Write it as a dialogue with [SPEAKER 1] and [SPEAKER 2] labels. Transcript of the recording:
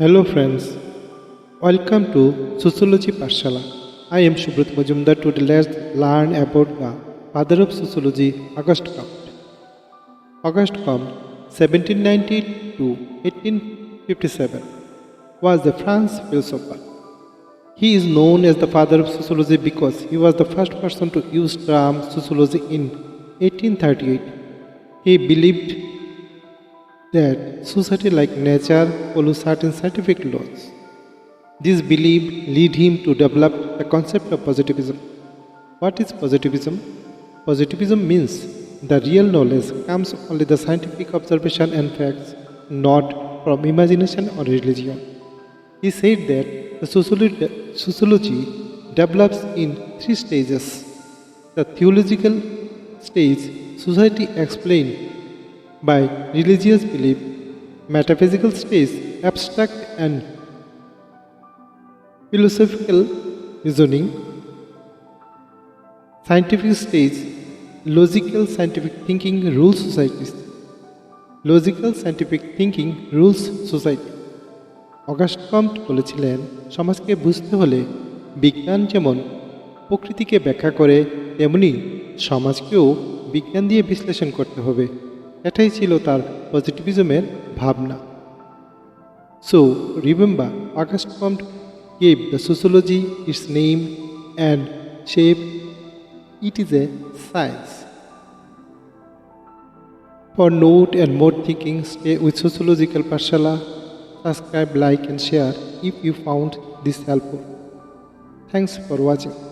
[SPEAKER 1] Hello friends, welcome to Sociology Parshala. I am Subrat Majumdar. Today let's learn about the father of sociology, August Comte. August Comte, 1790 to 1857, was the French philosopher. He is known as the father of sociology because he was the first person to use term sociology in 1838. He believed that society like nature follows certain scientific laws. This belief led him to develop the concept of positivism. What is positivism? Positivism means the real knowledge comes only the scientific observation and facts, not from imagination or religion. He said that the sociology, sociology develops in three stages. The theological stage, society explained by religious belief, metaphysical stage, abstract and philosophical reasoning, scientific stage, logical scientific thinking rules societies. Logical scientific thinking rules society Auguste Comte বলেছিলেন সমাজকে বুঝতে হলে বিজ্ঞান যেমন প্রকৃতিকে ব্যাখ্যা করে তেমনি সমাজকেও বিজ্ঞান দিয়ে বিশ্লেষণ করতে হবে এটাই ছিল তার পজিটিভিজমের ভাবনা। So remember Auguste Comte gave the sociology its name and shape it is a science for note and more thinking stay with sociological Pathshala subscribe like and share if you found this helpful thanks for watching